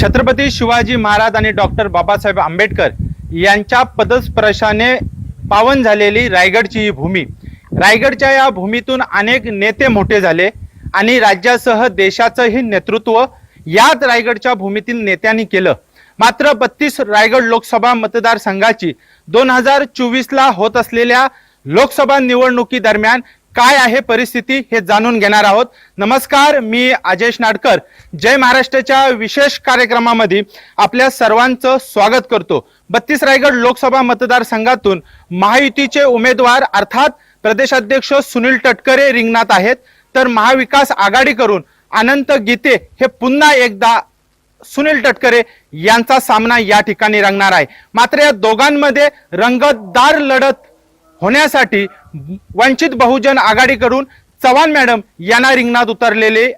छत्रपती शिवाजी महाराज आणि डॉक्टर बाबासाहेब आंबेडकर यांच्या पदस्पर्शाने पावन झालेली रायगडची ही भूमी. रायगडच्या या भूमीतून अनेक नेते मोठे झाले आणि राज्यासह देशाचंही नेतृत्व याच रायगडच्या भूमीतील नेत्यांनी केलं. मात्र बत्तीस रायगड लोकसभा मतदारसंघाची दोन हजार चोवीसला होत असलेल्या लोकसभा निवडणुकी दरम्यान काय आहे परिस्थिती हे जाणून घेणार आहोत. नमस्कार मी अजेश नाडकर. जय महाराष्ट्राच्या विशेष कार्यक्रमामध्ये आपल्या सर्वांचं स्वागत करतो. बत्तीस रायगड लोकसभा मतदारसंघातून महायुतीचे उमेदवार अर्थात प्रदेशाध्यक्ष सुनील तटकरे रिंगणात आहेत. तर महाविकास आघाडी करून अनंत गीते हे पुन्हा एकदा सुनील तटकरे यांचा सामना या ठिकाणी रंगणार आहे. मात्र या दोघांमध्ये रंगतदार लढत होण्यासाठी वंचित बहुजन आघाडीकडून चव्हाण मॅडम यांना रिंगणात उतरलेले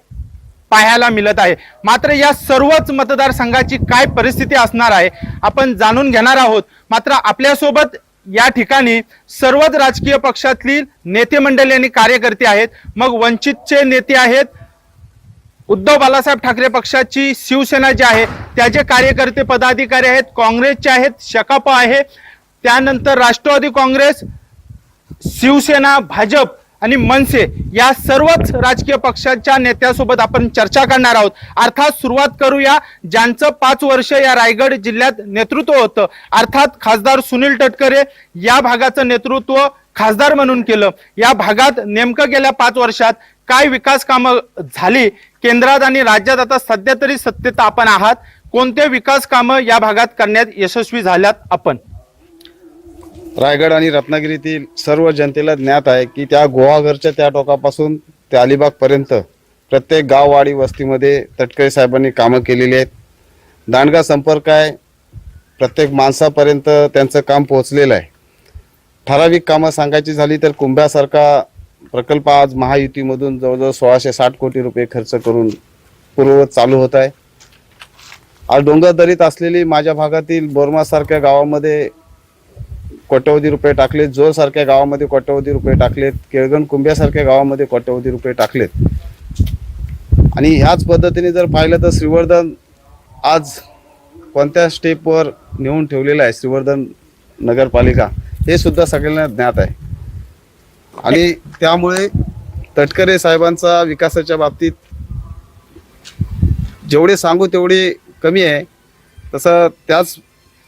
पाहायला मिळत आहे. मात्र या सर्वच मतदारसंघाची काय परिस्थिती असणार आहे आपण जाणून घेणार आहोत. मात्र आपल्यासोबत या ठिकाणी सर्वच राजकीय पक्षातली नेते मंडळी आणि कार्यकर्ते आहेत. मग वंचितचे नेते आहेत उद्धव बालासाहेब ठाकरे पक्षाची शिवसेना जी आहे त्याचे कार्यकर्ते पदाधिकारी आहेत काँग्रेसचे आहेत शकाप आहे. त्यानंतर राष्ट्रवादी काँग्रेस शिवसेना भाजप आणि मनसे या सर्वच राजकीय पक्षाच्या नेत्यासोबत आपण चर्चा करणार आहोत. अर्थात सुरुवात करूया ज्यांचं पाच वर्ष या रायगड जिल्ह्यात नेतृत्व होतं. अर्थात खासदार सुनील तटकरे या भागाचं नेतृत्व खासदार म्हणून केलं. या भागात नेमकं गेल्या पाच वर्षात काय विकास कामं झाली? केंद्रात आणि राज्यात आता सध्या तरी सत्तेत आपण आहात. कोणते विकास कामं या भागात करण्यात यशस्वी झाल्यात आपण? रायगड आणि रत्नागिरीतील सर्व जनतेला ज्ञात आहे की त्या गोवाघरच्या त्या टोकापासून ते अलिबागपर्यंत प्रत्येक गाववाडी वस्तीमध्ये तटकरे साहेबांनी कामं केलेली आहेत. दांडगा संपर्क आहे. प्रत्येक माणसापर्यंत त्यांचं काम पोहोचलेलं आहे. ठराविक कामं सांगायची झाली तर कुंभ्यासारखा प्रकल्प आज महायुतीमधून जवळजवळ सोळाशे साठ कोटी रुपये खर्च करून पूर्ववत चालू होत आहे. आज डोंगरदरीत असलेली माझ्या भागातील बोरमासारख्या गावामध्ये कोट्यवधी रुपये टाकलेत जोरसारख्या गावामध्ये कोट्यवधी रुपये टाकलेत केळगण कुंभ्यासारख्या गावामध्ये कोट्यवधी रुपये टाकलेत. आणि ह्याच पद्धतीने जर पाहिलं तर श्रीवर्धन आज कोणत्या स्टेपवर नेऊन ठेवलेलं आहे श्रीवर्धन नगरपालिका हे सुद्धा सगळ्यांना ज्ञात आहे. आणि त्यामुळे तटकरे साहेबांचा विकासाच्या बाबतीत जेवढे सांगू तेवढे कमी आहे. तसं त्याच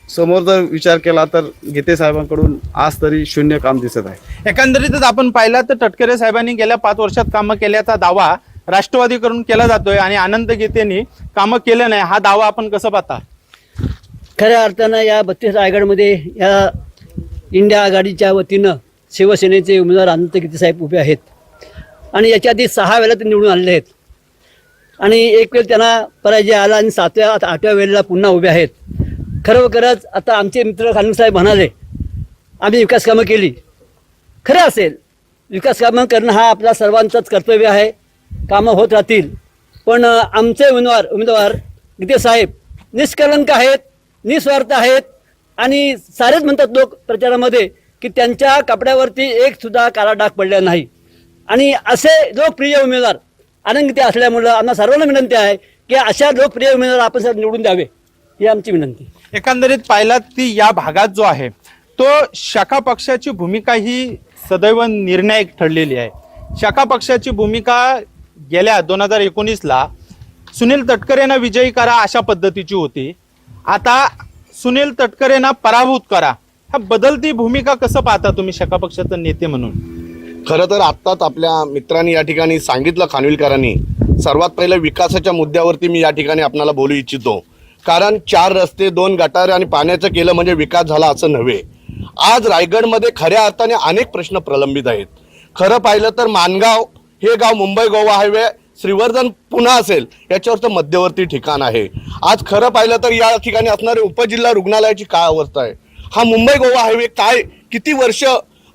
समोर जर विचार केला तर गीते साहेबांकडून आज तरी शून्य काम दिसत आहे. एकंदरीतच आपण पाहिलं तर तटकरे साहेबांनी गेल्या पाच वर्षात कामं केल्याचा दावा राष्ट्रवादीकडून केला जातोय आणि आनंद गीतेनी कामं केलं नाही. हा दावा आपण कसं पाहता? खऱ्या अर्थानं या बत्तीस रायगडमध्ये या इंडिया आघाडीच्या वतीनं शिवसेनेचे उमेदवार अनंत गीते साहेब उभे आहेत. आणि याच्या आधी सहा वेळेला ते निवडून आलेले आहेत. आणि एक वेळ त्यांना पराजय आला आणि सातव्या आठव्या वेळेला पुन्हा उभे आहेत. खरोखरच आता आमचे मित्र खानू साहेब म्हणाले आम्ही विकास कामं केली. खरं असेल विकास कामं करणं हा आपला सर्वांचंच कर्तव्य आहे कामं होत राहतील. पण आमचे उमेदवार उमेदवार गीते साहेब निष्कलंक आहेत निस्वार्थ आहेत आणि सारेच म्हणतात लोक प्रचारामध्ये की त्यांच्या कपड्यावरती एक सुद्धा काळा डाग पडला नाही. आणि असे लोकप्रिय उमेदवार आनंदित असल्यामुळं आम्हाला सर्वांना विनंती आहे की अशा लोकप्रिय उमेदवार आपण सर निवडून द्यावे. ही आमची विनंती. एकंदरीत पाहिलात ती या भागात जो आहे तो शाखा पक्षाची भूमिका ही सदैव निर्णायक ठरलेली आहे. शाखा पक्षाची भूमिका गेल्या दोन हजार एकोणीसला सुनील तटकरेंना विजयी करा अशा पद्धतीची होती. आता सुनील तटकरेंना पराभूत करा. हा बदलती भूमिका कसं पाहता तुम्ही शाखा पक्षाचे नेते म्हणून? खरं तर आत्ताच आपल्या मित्रांनी या ठिकाणी सांगितलं खानविलकरांनी सर्वात पहिलं विकासाच्या मुद्द्यावरती मी या ठिकाणी आपणाला बोलू इच्छितो. कारण चार रस्ते दोन गटारे आणि पाण्याचं केलं म्हणजे विकास झाला असं नव्हे. आज रायगडमध्ये खऱ्या अर्थाने अनेक प्रश्न प्रलंबित आहेत. खरं पाहिलं तर मानगाव हे गाव मुंबई गोवा हायवे श्रीवर्धन पुन्हा असेल याच्यावरचं मध्यवर्ती ठिकाण आहे. आज खरं पाहिलं तर या ठिकाणी असणारे उपजिल्हा रुग्णालयाची काय अवस्था आहे? हा मुंबई गोवा हायवे काय किती वर्ष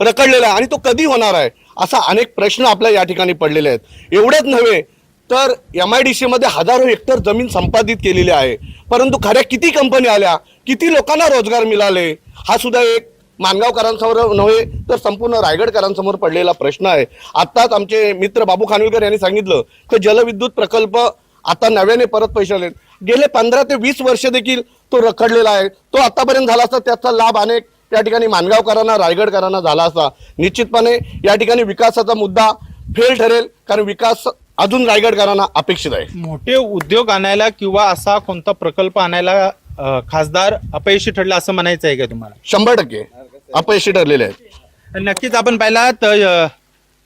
रखडलेला आहे आणि तो कधी होणार आहे? असा अनेक प्रश्न आपल्या या ठिकाणी पडलेले आहेत. एवढेच नव्हे तर एम आय डी सीमध्ये हजारो हेक्टर जमीन संपादित केलेली आहे. परंतु खऱ्या किती कंपनी आल्या? किती लोकांना रोजगार मिळाले? हा सुद्धा एक मानगावकरांसमोर नव्हे तर संपूर्ण रायगडकरांसमोर पडलेला प्रश्न आहे. आत्ताच आमचे मित्र बाबू खानविलकर यांनी सांगितलं की जलविद्युत प्रकल्प आता नव्याने परत पैसे आले गेले पंधरा ते वीस वर्ष देखील तो रखडलेला आहे. तो आतापर्यंत झाला असता त्याचा लाभ अनेक त्या ठिकाणी मानगावकरांना रायगडकरांना झाला असता. निश्चितपणे या ठिकाणी विकासाचा मुद्दा फेल ठरेल कारण विकास अजून रायगडकरांना अपेक्षित आहे. मोठे उद्योग आणायला किंवा असा कोणता प्रकल्प आणायला अ, खासदार अपयशी ठरला असं म्हणायचं आहे का तुम्हाला? शंभर टक्के. अपयशी ठरलेले आहेत. नक्कीच आपण पाहिला तर अ,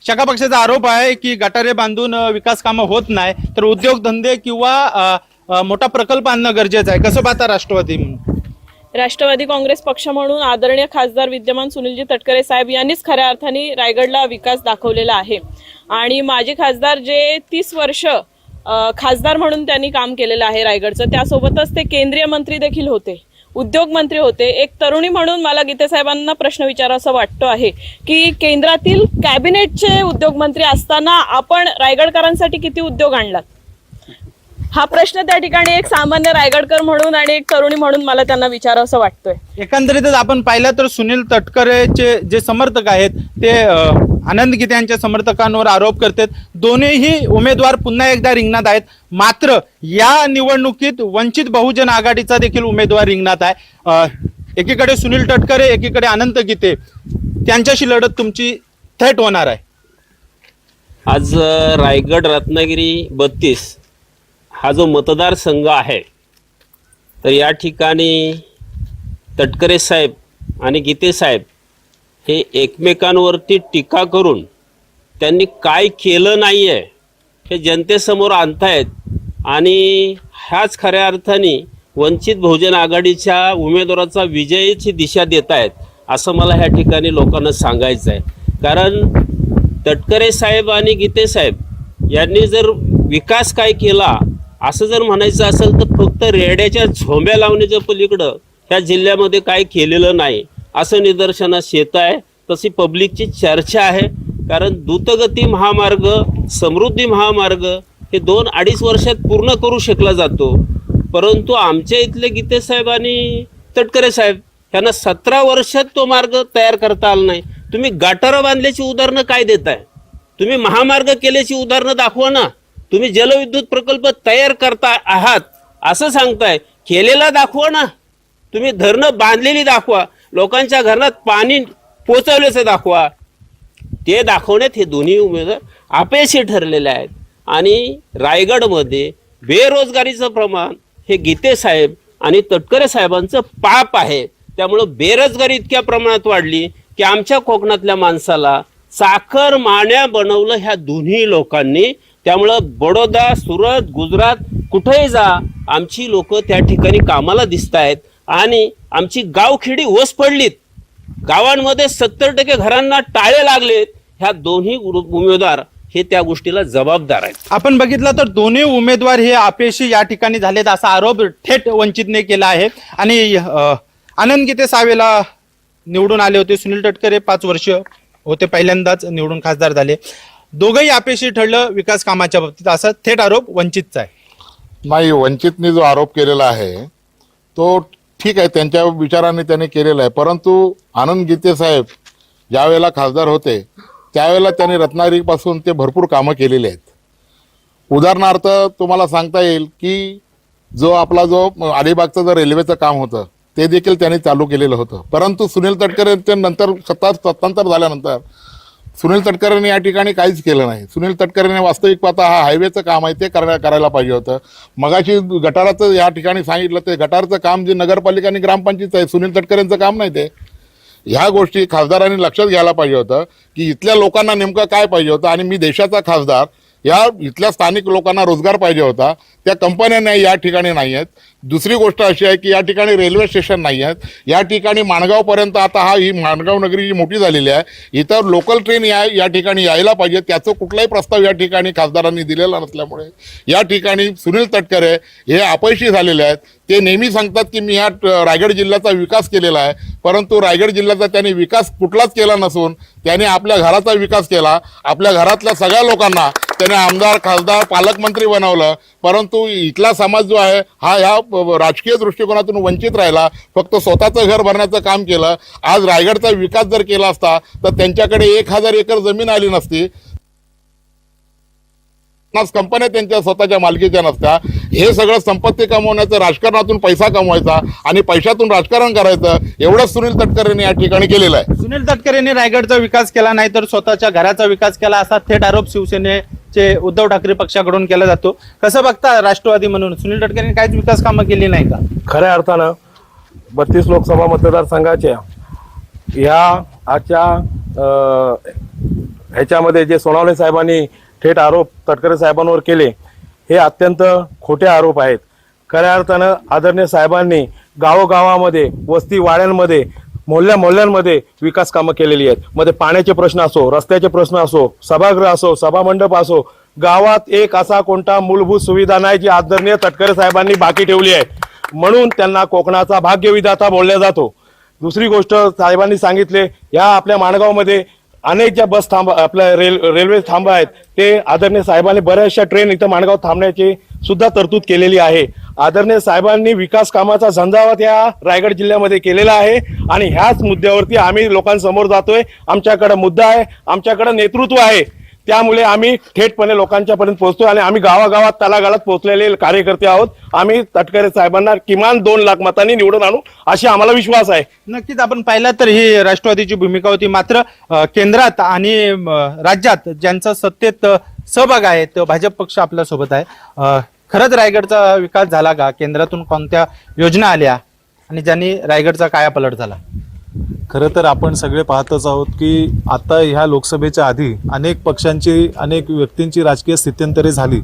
शका पक्षाचा आरोप आहे की गटारे बांधून अ, विकास कामं होत नाही तर उद्योगधंदे किंवा अ, अ, मोठा प्रकल्प आणणं गरजेचं आहे. कसं पाहता राष्ट्रवादी म्हणून? राष्ट्रवादी काँग्रेस पक्ष म्हणून आदरणीय खासदार विद्यमान सुनीलजी तटकरे साहेब यांनीच खऱ्या अर्थाने रायगडला विकास दाखवलेला आहे. आणि माजी खासदार जे तीस वर्ष खासदार म्हणून त्यांनी काम केलेलं आहे रायगडचं त्यासोबतच ते केंद्रीय मंत्री देखील होते उद्योग मंत्री होते. एक तरुणी म्हणून मला गीते साहेबांना प्रश्न विचारावा वाटतो आहे की केंद्रातील कॅबिनेटचे उद्योगमंत्री असताना आपण रायगडकरांसाठी किती उद्योग आणलात? हा प्रश्न त्या ठिकाणी एक सामान्य रायगडकर म्हणून आणि एक तरुणी म्हणून मला त्यांना विचारावं वाटतोय. एकंदरीतच आपण पाहिलं तर सुनील तटकरेचे जे समर्थक आहेत ते आनंद गीते यांच्या समर्थकांवर आरोप करतात. दोन्हीही उमेदवार पुन्हा एकदा रिंगणात आहेत. मात्र या निवडणुकीत वंचित बहुजन आघाडीचा देखील उमेदवार रिंगणात आहे. एकीकडे सुनील तटकरे एकीकडे अनंत गीते. त्यांच्याशी लढत तुमची थेट होणार आहे. आज रायगड रत्नागिरी बत्तीस हा जो मतदारसंघ आहे तर या ठिकाणी तटकरे साहेब आणि गीते साहेब हे एकमेकांवरती टीका करून त्यांनी काय केलं नाही आहे हे जनतेसमोर आणतायत आणि ह्याच खऱ्या अर्थाने वंचित बहुजन आघाडीच्या उमेदवाराचा विजयाची दिशा देत आहेत असं मला ह्या ठिकाणी लोकांना सांगायचं आहे कारण तटकरे साहेब आणि गीते साहेब यांनी जर विकास काय केला असं जर म्हणायचं असेल तर फक्त रेड्याच्या झोंब्या लावण्याच्या पलीकडं ह्या जिल्ह्यामध्ये काय केलेलं नाही. असं निदर्शनास येत आहे. तशी पब्लिकची चर्चा आहे. कारण द्रुतगती महामार्ग समृद्धी महामार्ग हे दोन अडीच वर्षात पूर्ण करू शकला जातो. परंतु आमच्या इथले गीते साहेब आणि तटकरे साहेब यांना सतरा वर्षात तो मार्ग तयार करता आला नाही. तुम्ही गटारं बांधल्याची उदाहरणं काय देताय? तुम्ही महामार्ग केल्याची उदाहरणं दाखवा ना. तुम्ही जलविद्युत प्रकल्प तयार करता आहात असं सांगताय. केलेला दाखवा ना. तुम्ही धरणं बांधलेली दाखवा. लोकांच्या घरात पाणी पोचवल्याचं दाखवा. ते दाखवण्यात हे दोन्ही उमेदवार अपयशी ठरलेले आहेत. आणि रायगडमध्ये बेरोजगारीचं प्रमाण हे गीते साहेब आणि तटकरे साहेबांचं पाप आहे. त्यामुळं बेरोजगारी इतक्या प्रमाणात वाढली की आमच्या कोकणातल्या माणसाला साखर माण्या बनवलं ह्या दोन्ही लोकांनी त्यामुळं बडोदा सुरत गुजरात कुठेही जा आमची लोक त्या ठिकाणी कामाला दिसत आहेत आणि आमची गावखेडी ओस पडलीत. गावांमध्ये सत्तर टक्के घरांना टाळे लागलेत. ह्या दोन्ही उमेदवार हे त्या गोष्टीला जबाबदार आहेत. आपण बघितलं तर दोन्ही उमेदवार हे अपयशी या ठिकाणी झालेत असा आरोप थेट वंचितने केला आहे. आणि आनंद गीते सावेला निवडून आले होते. सुनील तटकरे पाच वर्ष होते पहिल्यांदाच निवडून खासदार झाले. दोघंही अपयशी ठरलं विकास कामाच्या बाबतीत. असा थेट आरोप वंचितचा आहे. नाही वंचितने जो आरोप केलेला आहे तो ठीक आहे त्यांच्या विचाराने त्यांनी केलेला आहे. परंतु आनंद गीते साहेब ज्यावेळेला खासदार होते त्यावेळेला त्यांनी रत्नागिरीपासून ते भरपूर कामं केलेली आहेत. उदाहरणार्थ तुम्हाला सांगता येईल की जो आपला जो अलिबागचं जो रेल्वेचं काम होतं ते देखील त्यांनी चालू केलेलं होतं. परंतु सुनील तटकरेंच्या नंतर सत्ता सत्तांतर झाल्यानंतर सुनील तटकरेने या ठिकाणी काहीच केलं नाही. सुनील तटकरेने वास्तविक पाहता हा हायवेचं काम आहे ते करा करायला पाहिजे होतं. मगाशी गटाराचं या ठिकाणी सांगितलं ते गटारचं काम जे नगरपालिका आणि ग्रामपंचायत आहे सुनील तटकरेंचं काम नाही ते. ह्या गोष्टी खासदारांनी लक्षात घ्यायला पाहिजे होतं की इथल्या लोकांना नेमकं काय पाहिजे होतं आणि मी देशाचा खासदार या इथल्या स्थानिक लोकांना रोजगार पाहिजे होता. त्या कंपन्या नाही या ठिकाणी नाही आहेत. दुसरी गोष्ट अशी आहे की या ठिकाणी रेल्वे स्टेशन नाही आहेत. या ठिकाणी माणगावपर्यंत आता हा ही माणगाव नगरी जी मोठी झालेली आहे इतर लोकल ट्रेन या या ठिकाणी यायला पाहिजे. त्याचं कुठलाही प्रस्ताव या ठिकाणी खासदारांनी दिलेला नसल्यामुळे या ठिकाणी सुनील तटकरे हे अपयशी झालेले आहेत. ते नेहमी सांगतात की मी ह्या ट- रायगड जिल्ह्याचा विकास केलेला आहे. परंतु रायगड जिल्ह्याचा त्यांनी विकास कुठलाच केला नसून त्याने आपल्या घराचा विकास केला. आपल्या घरातल्या सगळ्या लोकांना त्याने आमदार खासदार पालकमंत्री बनवलं. परंतु इथला समाज जो आहे हा ह्या राजकीय दृष्टिकोनातून वंचित राहिला. फक्त स्वतःचं घर भरण्याचं काम केलं. आज रायगडचा विकास जर केला असता तर त्यांच्याकडे एक हजार एकर जमीन आली नसती. पन्नास कंपन्या त्यांच्या स्वतःच्या मालकीच्या नसत्या. हे सगळं संपत्ती कमवण्याचं राजकारणातून पैसा कमवायचा आणि पैशातून राजकारण करायचं एवढंच सुनील तटकरेंनी या ठिकाणी केलेलं आहे. सुनील तटकरेंनी रायगडचा विकास केला नाही तर स्वतःच्या घराचा विकास केला असा थेट आरोप शिवसेनेचे उद्धव ठाकरे पक्षाकडून केला जातो. कसं बघता राष्ट्रवादी म्हणून? सुनील तटकरेंनी काहीच विकास कामं केली नाही का? खऱ्या अर्थानं बत्तीस लोकसभा मतदारसंघाच्या ह्या आजच्या अ, ह्याच्यामध्ये जे सोनावणे साहेबांनी थेट आरोप तटकरे साहेबांवर केले हे अत्यंत खोटे आरोप आहेत. खऱ्या अर्थानं आदरणीय साहेबांनी गावोगावामध्ये वस्ती वाड्यांमध्ये मोहल्ल्या मोहल्ल्यांमध्ये विकास कामं केलेली आहेत. मध्ये पाण्याचे प्रश्न असो रस्त्याचे प्रश्न असो सभागृह असो सभामंडप असो गावात एक असा कोणता मूलभूत सुविधा नाही जी आदरणीय तटकरे साहेबांनी बाकी ठेवली आहे. म्हणून त्यांना कोकणाचा भाग्यविधाता बोलला जातो. दुसरी गोष्ट साहेबांनी सांगितले या आपल्या माणगावमध्ये अनेक ज्या बस थांबा आपल्या रेल रेल्वे थांबा आहेत. ते आदरणीय साहेबांनी बऱ्याचशा ट्रेन इथं माणगाव थांबण्याची सुद्धा तरतूद केलेली आहे. आदरणीय साहेबांनी विकास कामाचा झंझावात या रायगड जिल्ह्यामध्ये केलेला आहे आणि ह्याच मुद्द्यावरती आम्ही लोकांसमोर जातोय. आमच्याकडे मुद्दा आहे आमच्याकडे नेतृत्व आहे. त्यामुळे आम्ही थेटपणे लोकांच्या पर्यंत पोहोचतोय आणि आम्ही गावागावात तलागाळात पोहोचलेले कार्यकर्ते आहोत. आम्ही तटकरे साहेबांना किमान दोन लाख मतांनी निवडून आणू अशी आम्हाला विश्वास आहे. नक्कीच आपण पाहिलं तर ही राष्ट्रवादीची भूमिका होती. मात्र केंद्रात आणि राज्यात ज्यांचा सत्तेत सहभाग आहे तो भाजप पक्ष आपल्यासोबत आहे. खरंच रायगडचा विकास झाला का? केंद्रातून कोणत्या योजना आल्या? आणि ज्यांनी रायगडचा कायापलट झाला? खरं तर आपण सगळे पाहतच आहोत की आता ह्या लोकसभेच्या आधी अनेक पक्षांची अनेक व्यक्तींची राजकीय स्थित्यंतरे झाली.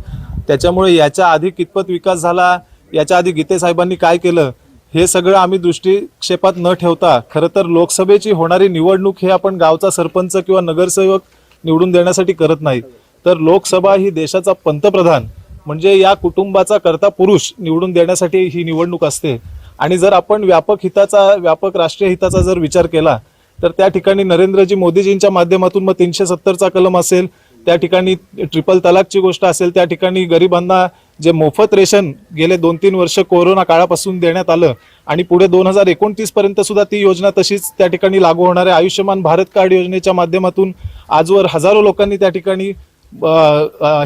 त्याच्यामुळे याच्या आधी कितपत विकास झाला याच्या आधी गीते साहेबांनी काय केलं हे सगळं आम्ही दृष्टिक्षेपात न ठेवता खरं तर लोकसभेची होणारी निवडणूक हे आपण गावचा सरपंच किंवा नगरसेवक निवडून देण्यासाठी करत नाही. तर लोकसभा ही देशाचा पंतप्रधान म्हणजे या कुटुंबाचा करता पुरुष निवडून देण्यासाठी ही निवडणूक असते. आणि जर आपण व्यापक हिताचा व्यापक राष्ट्रीय हिताचा जर विचार केला तर त्या ठिकाणी नरेंद्रजी मोदीजींच्या माध्यमातून मग तीनशे सत्तरचा कलम असेल त्या ठिकाणी ट्रिपल तलाकची गोष्ट असेल त्या ठिकाणी गरिबांना जे मोफत रेशन गेले दोन तीन वर्ष कोरोना काळापासून देण्यात आलं आणि पुढे दोन हजार एकोणतीस पर्यंत सुद्धा ती योजना तशीच त्या ठिकाणी लागू होणार आहे. आयुष्यमान भारत कार्ड योजनेच्या माध्यमातून आजवर हजारो लोकांनी त्या ठिकाणी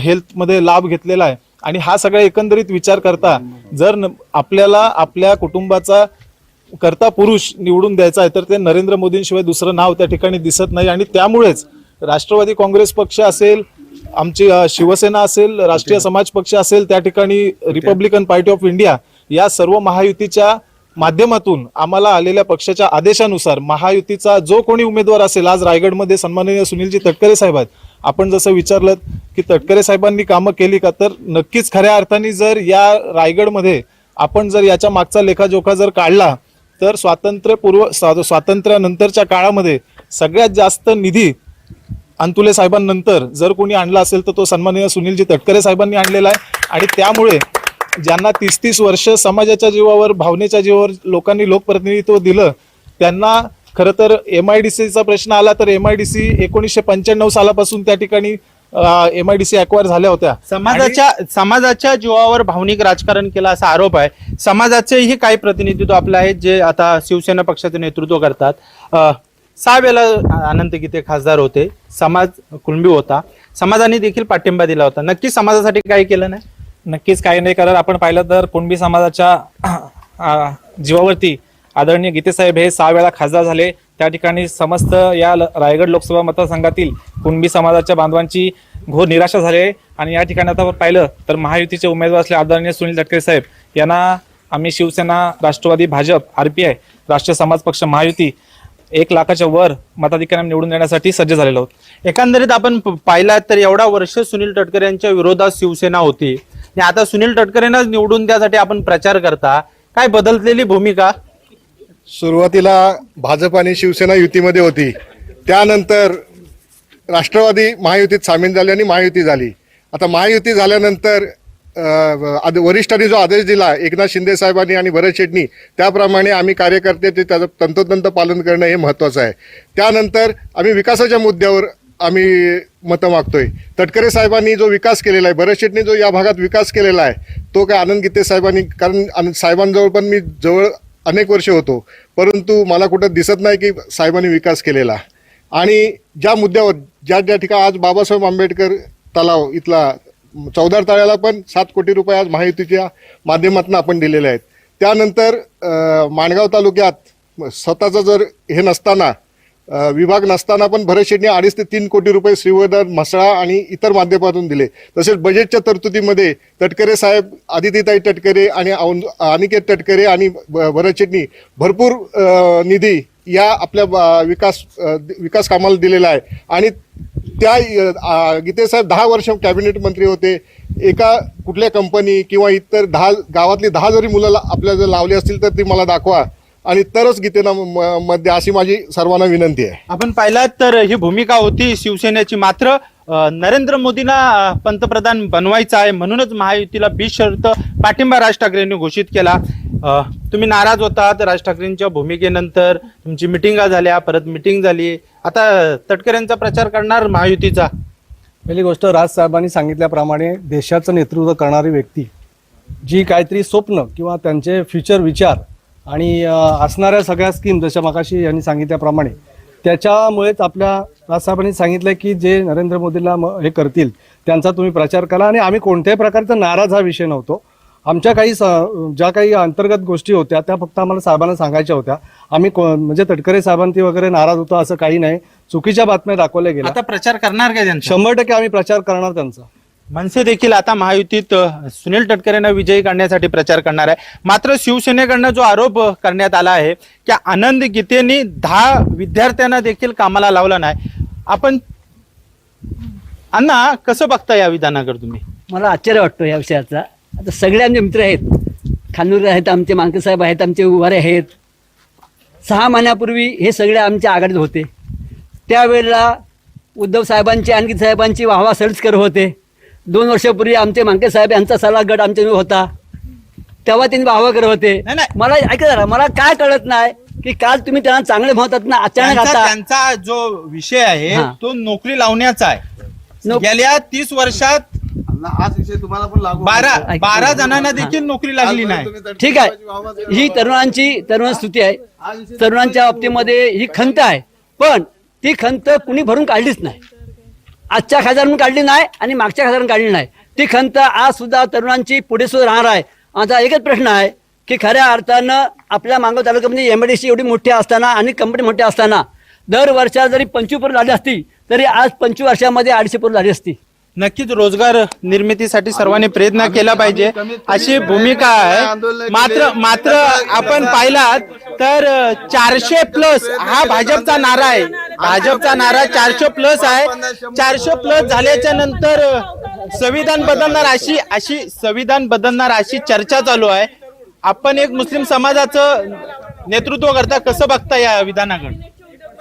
हेल्थमध्ये लाभ घेतलेला आहे. आणि हा सगळा एकंदरीत विचार करता जर आपल्याला आपल्या कुटुंबाचा करता पुरुष निवडून द्यायचा आहे तर ते नरेंद्र मोदींशिवाय दुसरं नाव त्या ठिकाणी दिसत नाही. आणि त्यामुळेच राष्ट्रवादी काँग्रेस पक्ष असेल आमची शिवसेना असेल राष्ट्रीय समाज पक्ष असेल त्या ठिकाणी रिपब्लिकन पार्टी ऑफ इंडिया या सर्व महायुतीच्या माध्यमातून आम्हाला आलेल्या पक्षाच्या आदेशानुसार महायुतीचा जो कोणी उमेदवार असेल आज रायगडमध्ये सन्माननीय सुनीलजी तटकरे साहेब आहेत आपण जसं विचारलं की तटकरे साहेबांनी कामं केली का तर नक्कीच खऱ्या अर्थाने जर या रायगडमध्ये आपण जर याच्या मागचा लेखाजोखा जर काढला तर स्वातंत्र्यपूर्व स्वातंत्र्यानंतरच्या काळामध्ये सगळ्यात जास्त निधी अंतुले साहेबांनंतर जर कोणी आणला असेल तर तो सन्माननीय सुनीलजी तटकरे साहेबांनी आणलेला आहे. आणि त्यामुळे ज्यांना तीस तीस वर्ष समाजाच्या जीवावर भावनेच्या जीवावर लोकांनी लोकप्रतिनिधित्व दिलं त्यांना खरं तर एम आय डी सीचा प्रश्न आला तर एम आय डी सी एकोणीसशे पंच्याण्णव सालापासून त्या ठिकाणी M I D C acquire झाल्या होत्या. समाजाच्या समाजाच्या जीवावर भावनिक राजकारण केलं असा आरोप आहे. समाजाचेही काही प्रतिनिधित्व आपले आहेत जे आता शिवसेना पक्षाचे नेतृत्व करतात. सहा वेळेला अनंत गीते खासदार होते. समाज कुणबी होता. समाजाने देखील पाठिंबा दिला होता. नक्की समाजासाठी काही केलं नाही? नक्कीच काही नाही. कारण आपण पाहिलं तर कुणबी समाजाच्या जीवावरती आदरणीय गीतेसाहेब हे सहा वेळा खासदार झाले. त्या ठिकाणी समस्त या ल- रायगड लोकसभा मतदारसंघातील कुणबी समाजाच्या बांधवांची घोर निराशा झाली आहे. आणि या ठिकाणी आता आपण पाहिलं तर महायुतीचे उमेदवार असले आदरणीय सुनील तटकरे साहेब. यांना आम्ही Shivsena Rashtrawadi Bhajap R P I Rashtriya Samaj Paksha Mahayuti एक लाखाच्या वर मताधिकाऱ्यांना निवडून देण्यासाठी सज्ज झालेलो आहोत. एकंदरीत आपण प- तर एवढा वर्ष सुनील तटकरे यांच्या विरोधात शिवसेना होती. आणि आता सुनील तटकरेंनाच निवडून त्यासाठी आपण प्रचार करता. काय बदललेली भूमिका? सुरुवातीला भाजप आणि शिवसेना युतीमध्ये होती. त्यानंतर राष्ट्रवादी महायुतीत सामील झाली आणि महायुती झाली. आता महायुती झाल्यानंतर आद- वरिष्ठांनी जो आदेश दिला एकनाथ शिंदे साहेबांनी आणि भरत शेट्टी त्याप्रमाणे आम्ही कार्यकर्ते ते त्याचं तंतोतंत पालन करणं हे महत्त्वाचं आहे. त्यानंतर आम्ही विकासाच्या मुद्द्यावर आम्ही मतं मागतोय. तटकरे साहेबांनी जो विकास केलेला आहे भरत शेटणी जो या भागात विकास केलेला आहे तो काय आनंद गीते साहेबांनी कारण आनंद साहेबांजवळ पण मी जवळ अनेक वर्ष होतो. परंतु मला कुठं दिसत नाही की साहेबांनी विकास केलेला. आणि ज्या मुद्द्यावर ज्या ज्या ठिकाणी आज बाबासाहेब आंबेडकर तलाव इथला चौदार तळ्याला पण सात कोटी रुपये आज महायुतीच्या माध्यमातून आपण दिलेले आहेत. त्यानंतर माणगाव तालुक्यात स्वतःचं जर हे नसताना विभाग नसताना पण भरत शेटने अडीच ते तीन कोटी रुपये श्रीवर्धन म्हसळा आणि इतर माध्यमातून दिले. तसेच बजेटच्या तरतुदीमध्ये तटकरे साहेब आदितीताई तटकरे आणि अनिकेत तटकरे आणि ब- भरत शेटनी भरपूर निधी या आपल्या ब- विकास विकास कामाला दिलेला आहे. आणि त्या गीतेसाहेब दहा वर्ष कॅबिनेट मंत्री होते. एका कुठल्या कंपनी किंवा इतर दहा गावातली दहा जरी मुलं आपल्या जर लावली असतील तर ती मला दाखवा. आणि तरच गीतेना म- मध्ये अशी माझी सर्वांना विनंती आहे. आपण पाहिलात तर ही भूमिका होती शिवसेनेची. मात्र नरेंद्र मोदींना पंतप्रधान बनवायचं आहे म्हणूनच महायुतीला बिशर्त पाठिंबा राज ठाकरेंनी घोषित केला. तुम्ही नाराज होतात राज ठाकरेंच्या भूमिकेनंतर. तुमची मिटिंगा झाल्या परत मिटिंग झाली. आता तटकऱ्यांचा प्रचार करणार महायुतीचा. पहिली गोष्ट राजसाहेबांनी सांगितल्याप्रमाणे देशाचं नेतृत्व करणारी व्यक्ती जी काहीतरी स्वप्न किंवा त्यांचे फ्युचर विचार आणि असणाऱ्या सगळ्या स्कीम जशा मगाशी यांनी सांगितल्याप्रमाणे त्याच्यामुळेच आपल्या राजसाहेबांनी सांगितलं की जे नरेंद्र मोदीला हे करतील त्यांचा तुम्ही प्रचार करा. आणि आम्ही कोणत्याही प्रकारचा नाराज हा विषय नव्हतो. आमच्या काही स ज्या काही अंतर्गत गोष्टी होत्या त्या फक्त आम्हाला साहेबांना सांगायच्या होत्या. आम्ही म्हणजे तटकरे साहेबांती वगैरे नाराज होतो असं काही नाही. चुकीच्या बातम्या दाखवल्या गेल्या. आता प्रचार करणार काय त्यांचा? शंभर टक्के आम्ही प्रचार करणार त्यांचा. मनसे देखील आता महायुतीत सुनील तटकरेंना विजयी करण्यासाठी प्रचार करणार आहे. मात्र शिवसेनेकडनं जो आरोप करण्यात आला आहे की आनंद गीतेनी दहा विद्यार्थ्यांना देखील कामाला लावलं नाही. आपण अण्णा कसं बघता या विधानाकडे तुम्ही? मला आश्चर्य वाटतो या विषयाचा. आता सगळे आमचे मित्र आहेत. खानूर आहेत आमचे मांके साहेब आहेत आमचे उभारे आहेत. सहा महिन्यापूर्वी हे सगळे आमच्या आघाडीत होते. त्यावेळेला उद्धव साहेबांची आणखी साहेबांची वाहवा सर्च करत होते. दोन वर्षापूर्वी आमचे मांके साहेब यांचा सल्ला गट आमच्या होता. तेव्हा त्यांनी करत होते. नाही, नाही. मला ऐका जरा मला काय कळत नाही की काल तुम्ही त्यांना चांगले म्हणतात ना अचानक त्यांचा आता त्यांचा जो विषय आहे हा. तो नोकरी लावण्याचा आहे. नोक- गेल्या तीस वर्षात हाच विषय तुम्हाला पण लागू बारा बारा जणांना देखील नोकरी लागली नाही. ठीक आहे. ही तरुणांची तरुण स्तुती आहे. तरुणांच्या बाबतीमध्ये ही खंत आहे. पण ती खंत कुणी भरून काढलीच नाही. आजच्या खासदारांनी काढली नाही आणि मागच्या खासदारांनी काढली नाही. ती खंत आज सुद्धा तरुणांची पुढे सुद्धा राहणार आहे. आता एकच प्रश्न आहे की खऱ्या अर्थानं आपल्या मांगव तालुक्यामध्ये एम डी सी एवढी मोठी असताना आणि कंपनी मोठी असताना दर वर्षा जरी पंचवीस पोरं झाली असती तरी आज पंचवीस वर्षामध्ये अडीचशे पोरं झाली असती. नक्कीच रोजगार निर्मितीसाठी सर्वांनी प्रयत्न केला पाहिजे. अशी भूमिका आहे. मात्र मात्र आपण पाहिलात तर चारशे प्लस हा भाजपचा नारा आहे. भाजपचा नारा चारशे प्लस आहे. चारशे प्लस झाल्याच्यानंतर संविधान बदलणार अशी अशी संविधान बदलणार अशी चर्चा चालू आहे. आपण एक मुस्लिम समाजाचं नेतृत्व करता कसं बघता या विधानाकडे?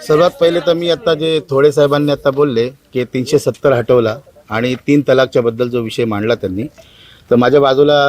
सर्वात पहिले तर मी आता जे थोडे साहेबांनी आता बोलले की तीनशे सत्तर हटवला. आणि तीन तलाकच्या बद्दल जो विषय मांडला त्यांनी तर माझ्या बाजूला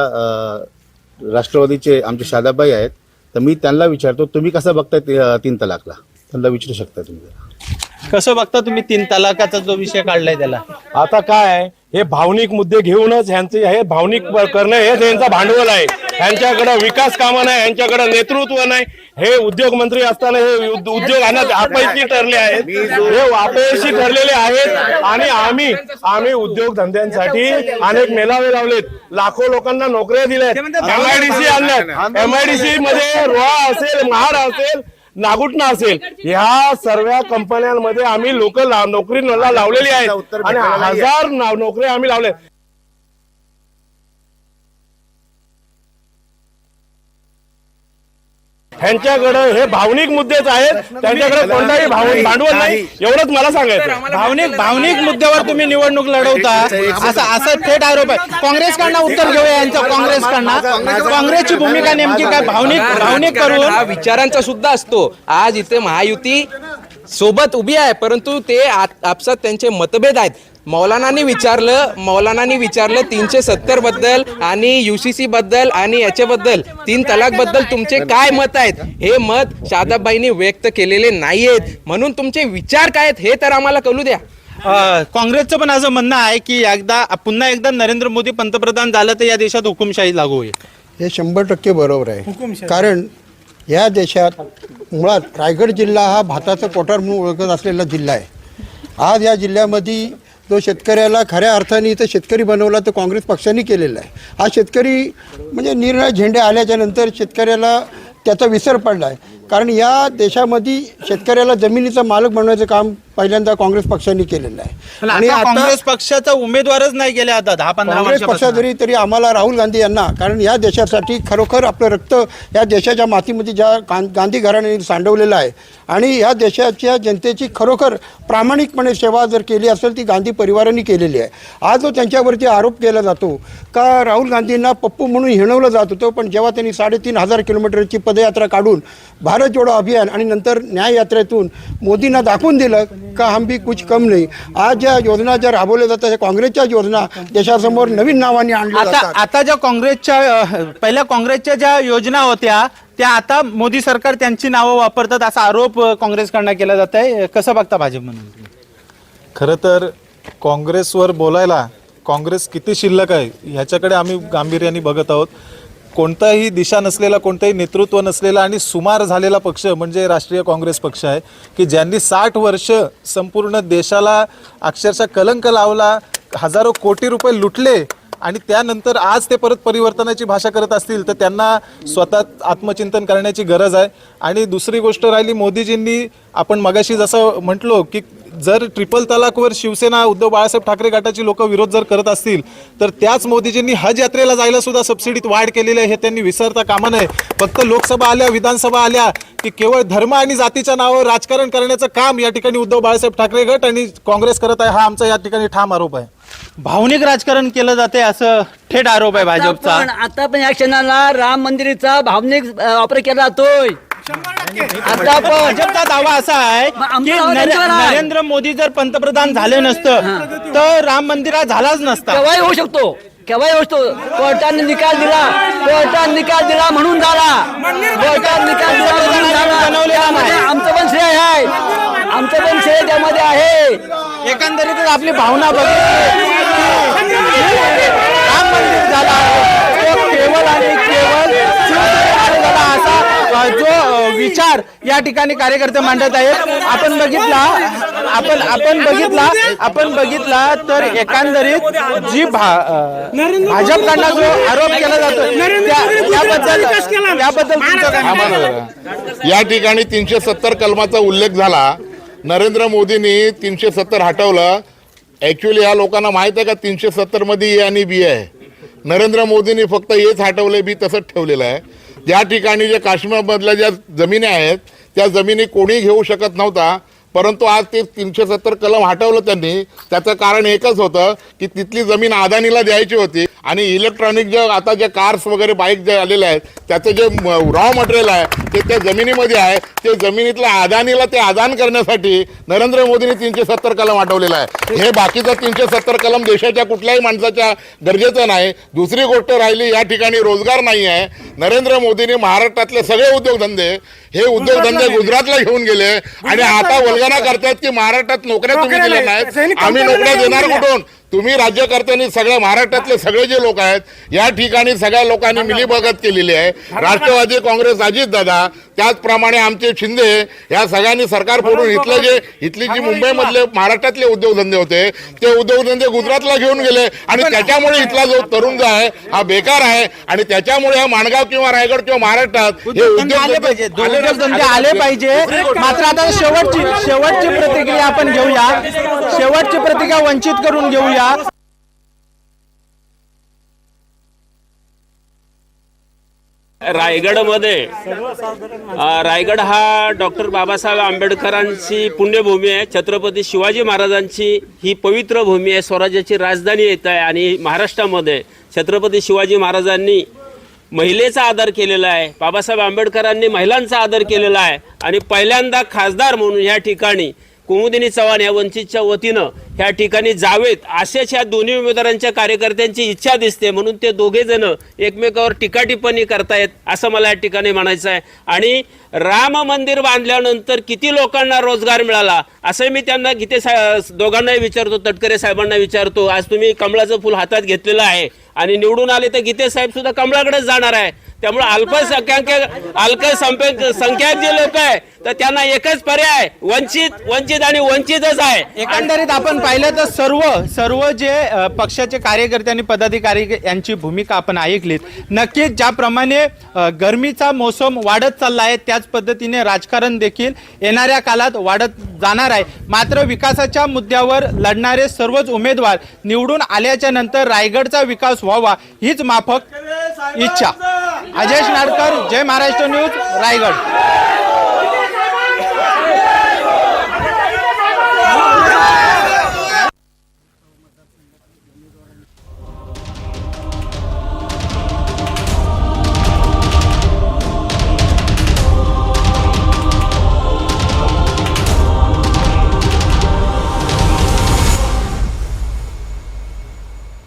राष्ट्रवादीचे आमचे शादाबाई आहेत तर मी त्यांना विचारतो तुम्ही कसं बघताय तीन तलाकला? त्यांना विचारू शकता तुम्ही जरा. कसं बघता तुम्ही तीन तलाकाचा जो विषय काढलाय त्याला? आता काय आहे, हे भावनिक मुद्दे घेऊनच ह्यांचे हे भावनिक करणं हेच यांचा भांडवल आहे. ह्यांच्याकडे विकास कामं नाही यांच्याकडे नेतृत्व नाही. हे उद्योग मंत्री असताना हे उद- उद्योग आणत अपयशी ठरले आहेत. हे अपयशी ठरलेले आहेत आणि आम्ही आम्ही उद्योग धंद्यांसाठी अनेक मेळावे लावलेत. लाखो लोकांना नोकऱ्या दिल्यात. एमआयडीसी आणल्यात. एमआयडीसी मध्ये रोहा असेल महाड असेल नागुटणा असेल ह्या सर्व कंपन्यांमध्ये आम्ही लोक नोकरी लावलेली आहेत. आणि हजार नोकऱ्या आम्ही लावल्या ह्यांच्याकडे हे भावनिक मुद्देच आहेत. त्यांच्याकडे कोणताही भाव- भांडवल नाही. एवढंच मला सांगायचं भावनिक भावनिक मुद्द्यावर तुम्ही निवडणूक लढवता. असा असा थेट आरोप आहे. काँग्रेसकडनं उत्तर घेऊया यांचं काँग्रेसकडनं. काँग्रेसची भूमिका नेमकी काय? भावनिक भावनिक करून हा विचारांचा सुद्धा असतो. आज इथे महायुती सोबत उभी आहे परंतु ते आत- आपसात त्यांचे मतभेद आहेत. मौलानांनी विचारलं मौलानांनी विचारलं तीनशे सत्तरबद्दल आणि युसीसी बद्दल आणि याच्याबद्दल. तीन तलाकबद्दल तुमचे काय मत आहेत? हे मत शादाबाईंनी व्यक्त केलेले नाहीयेत. म्हणून तुमचे विचार काय आहेत हे तर आम्हाला कळू द्या. काँग्रेसचं पण असं म्हणणं आहे की एकदा पुन्हा एकदा नरेंद्र मोदी पंतप्रधान झालं तर या देशात हुकुमशाही लागू होईल. हे शंभर टक्के बरोबर आहे. कारण या देशात मुळात रायगड जिल्हा हा भाताचं कोठार म्हणून ओळखत असलेला जिल्हा आहे. आज या जिल्ह्यामध्ये जो शेतकऱ्याला खऱ्या अर्थाने इथं शेतकरी बनवला तो काँग्रेस पक्षाने केलेला आहे. हा शेतकरी म्हणजे निर्णय झेंडे आल्याच्यानंतर शेतकऱ्याला त्याचा विसर पडला आहे. कारण या देशामध्ये शेतकऱ्याला जमिनीचा मालक बनवायचं काम पहिल्यांदा काँग्रेस पक्षाने केलेलं आहे. आणि काँग्रेस पक्षाचा उमेदवारच नाही गेले आता दहा पंधरा काँग्रेस पक्ष वर्षापासून जरी तरी आम्हाला राहुल गांधी यांना कारण या देशासाठी खरोखर आपलं रक्त या देशाच्या मातीमध्ये ज्या गां गांधी घराण्याने सांडवलेलं आहे. आणि या देशाच्या जनतेची खरोखर प्रामाणिकपणे सेवा जर केली असेल ती गांधी परिवाराने केलेली आहे. आज जो त्यांच्यावरती आरोप केला जातो का राहुल गांधींना पप्पू म्हणून हिणवलं जात होतं पण जेव्हा त्यांनी साडेतीन हजार किलोमीटरची पदयात्रा काढून भारत जोडो अभियान आणि नंतर न्याययात्रेतून मोदींना दाखवून दिलं का हम भी कुछ कम नाही। आज ज्या योजना ज्या राबवल्या जातात त्या काँग्रेसच्या योजना देशासमोर नवीन नावाने आणल्या आता जातात. आता ज्या काँग्रेसच्या पहिल्या काँग्रेसच्या ज्या योजना होत्या त्या आता मोदी सरकार त्यांची नावं वापरतात असा आरोप अ, काँग्रेसकडनं केला जात आहे कसं बघता भाजप म्हणून? तुम्ही? खरं तर काँग्रेसवर बोलायला काँग्रेस किती शिल्लक आहे ह्याच्याकडे आम्ही गांभीर्याने बघत आहोत. कोणताही दिशा नसलेला कोणताही नेतृत्व नसलेला आणि सुमार झालेला पक्ष म्हणजे राष्ट्रीय काँग्रेस पक्ष आहे की ज्यांनी साठ वर्ष संपूर्ण देशाला अक्षरशः कलंक लावला हजारो कोटी रुपये लुटले आणि त्यानंतर आज ते परत परिवर्तनाची भाषा करत असतील तर त्यांना स्वतः आत्मचिंतन करण्याची गरज आहे. आणि दुसरी गोष्ट राहिली मोदीजींनी आपण मगाशी जसं म्हटलो की जर ट्रिपल तलाकवर शिवसेना उद्धव बाळासाहेब ठाकरे गटाची लोक विरोध जर करत असतील तर त्याच मोदीजींनी हज यात्रेला जायला सुद्धा सबसिडीत वाढ केलेली आहे हे त्यांनी विसरता कामा नये. फक्त लोकसभा आल्या विधानसभा आल्या की केवळ धर्म आणि जातीच्या नावावर राजकारण करण्याचं काम या ठिकाणी उद्धव बाळासाहेब ठाकरे गट आणि काँग्रेस करत आहे हा आमचा या ठिकाणी ठाम आरोप आहे. भावनिक राजकारण केलं जाते असं थेट आरोप आहे भाजपचा. पण आता पण या क्षणाला राम मंदिराचा भावनिक वापर केला जातोय. आता पण भाजपचा दावा असा आहे की. नरेंद्र मोदी जर पंतप्रधान झाले नसतं तर राम मंदिरात झालाच नसता. केव्हाही होऊ शकतो. केव्हाही होऊ शकतो. कोर्टाने निकाल दिला. कोर्टाने निकाल दिला म्हणून झाला. कोर्टाने निकाल दिला म्हणून झाला. बनवलेला त्यामध्ये नाही. आमचं पण श्रेय आहे. आमचं पण श्रेय त्यामध्ये आहे. एकंदरीतच आपली भावना बघितली. राम मंदिर झाला. केवळ आणि केवळ शिवसेनेमुळे झाला असा अ, जो विचार या ठिकाणी कार्यकर्ते मांडत आहेत आपण बघितला आपण आपण बघितला आपण बघितला तर एकंदरीत जी भा भाजपकडनं जो आरोप केला जातो त्या- त्याबद्दल त्याबद्दल तुमचं काय. या ठिकाणी तीनशे सत्तर कलमाचा उल्लेख झाला. नरेंद्र मोदींनी तीनशे सत्तर हटवलं. ऍक्च्युली या लोकांना माहीत आहे का तीनशे सत्तरमध्ये ए आणि बी आहे? नरेंद्र मोदींनी फक्त एच हटवले बी तसंच ठेवलेलं आहे. ज्या ठिकाणी जे काश्मीरमधल्या ज्या जमिनी आहेत त्या जमिनी कोणी घेऊ शकत नव्हता परंतु आज ते तीनशे सत्तर कलम हटवलं त्यांनी. त्याचं कारण एकच होतं की तिथली जमीन अदानीला द्यायची होती. आणि इलेक्ट्रॉनिक जे आता जे कार्स वगैरे बाईक जे आलेले आहेत त्याचं जे रॉ मटेरियल आहे ते त्या जमिनीमध्ये आहे ते जमिनीतल्या अदानीला ते आदान करण्यासाठी नरेंद्र मोदींनी तीनशे सत्तर कलम हटवलेलं आहे. हे बाकीचं तीनशे सत्तर कलम देशाच्या कुठल्याही माणसाच्या गरजेचं नाही. दुसरी गोष्ट राहिली या ठिकाणी रोजगार नाही आहे. नरेंद्र मोदींनी महाराष्ट्रातले सगळे उद्योगधंदे हे उद्योगधंदे गुजरातला घेऊन गेले. आणि आता वल्गना करतात की महाराष्ट्रात नोकऱ्या तुम्ही दिल्या नाहीत. आम्ही नोकऱ्या देणार कुठून? तुम्ही राज्यकर्त्यांनी सगळ्या महाराष्ट्रातले सगळे जे लोक आहेत या ठिकाणी सगळ्या लोकांनी मिलीभगत केलेली आहे. राष्ट्रवादी काँग्रेस अजित दादा त्याचप्रमाणे आमचे शिंदे या सगळ्यांनी सरकार फोडून इथले जे इथली जी मुंबईमधले महाराष्ट्रातले उद्योगधंदे होते ते उद्योगधंदे गुजरातला घेऊन गेले आणि त्याच्यामुळे इथला जो तरुण जो आहे हा बेकार आहे आणि त्याच्यामुळे हा माणगाव किंवा रायगड किंवा महाराष्ट्रात हे उद्योगधंदे आले पाहिजे. उद्योगधंदे आले पाहिजे. मात्र आता शेवटची शेवटची प्रतिक्रिया आपण घेऊया. शेवटची प्रतिक्रिया वंचित करून घेऊया. रायगडमध्ये. रायगड हा डॉक्टर बाबासाहेब आंबेडकरांची पुण्यभूमी आहे. छत्रपती शिवाजी महाराजांची ही पवित्र भूमी आहे. स्वराज्याची राजधानी येत आहे आणि महाराष्ट्रामध्ये छत्रपती शिवाजी महाराजांनी महिलेचा आदर केलेला आहे. बाबासाहेब आंबेडकरांनी महिलांचा आदर केलेला आहे. आणि पहिल्यांदा खासदार म्हणून या ठिकाणी कुमुदिनी चव्हाण या वंचितच्या वतीनं ह्या ठिकाणी जावेत अशाच ह्या दोन्ही उमेदवारांच्या कार्यकर्त्यांची इच्छा दिसते. म्हणून ते दोघे जण एकमेकावर टीकाटिप्पणी करतायत असं मला या ठिकाणी म्हणायचं आहे. आणि राम मंदिर बांधल्यानंतर किती लोकांना रोजगार मिळाला? असं मी त्यांना गीते सा दोघांनाही विचारतो तटकरे साहेबांना विचारतो. आज तुम्ही कमळाचं फुल हातात घेतलेलं आहे आणि निवडून आले तर गीते साहेब सुद्धा कमळाकडेच जाणार आहे. त्यामुळे अल्पसंख्याक अल्पसंख्याक संख्याक जे लोक आहे तर त्यांना एकच पर्याय वंचित वंचित आणि वंचितच आहे. एकंदरीत आपण पाहिलं तर सर्व सर्व जे पक्षाचे कार्यकर्ते आणि पदाधिकारी यांची भूमिका आपण ऐकलीत. नक्कीच ज्याप्रमाणे गरमीचा मोसम वाढत चालला आहे त्याच पद्धतीने राजकारण देखील येणाऱ्या काळात वाढत जाणार आहे. मात्र विकासाच्या मुद्द्यावर लढणारे सर्वच उमेदवार निवडून आल्याच्यानंतर रायगडचा विकास व्हावा हीच माफक इच्छा. अजय नाडकर जय महाराष्ट्र न्यूज रायगड.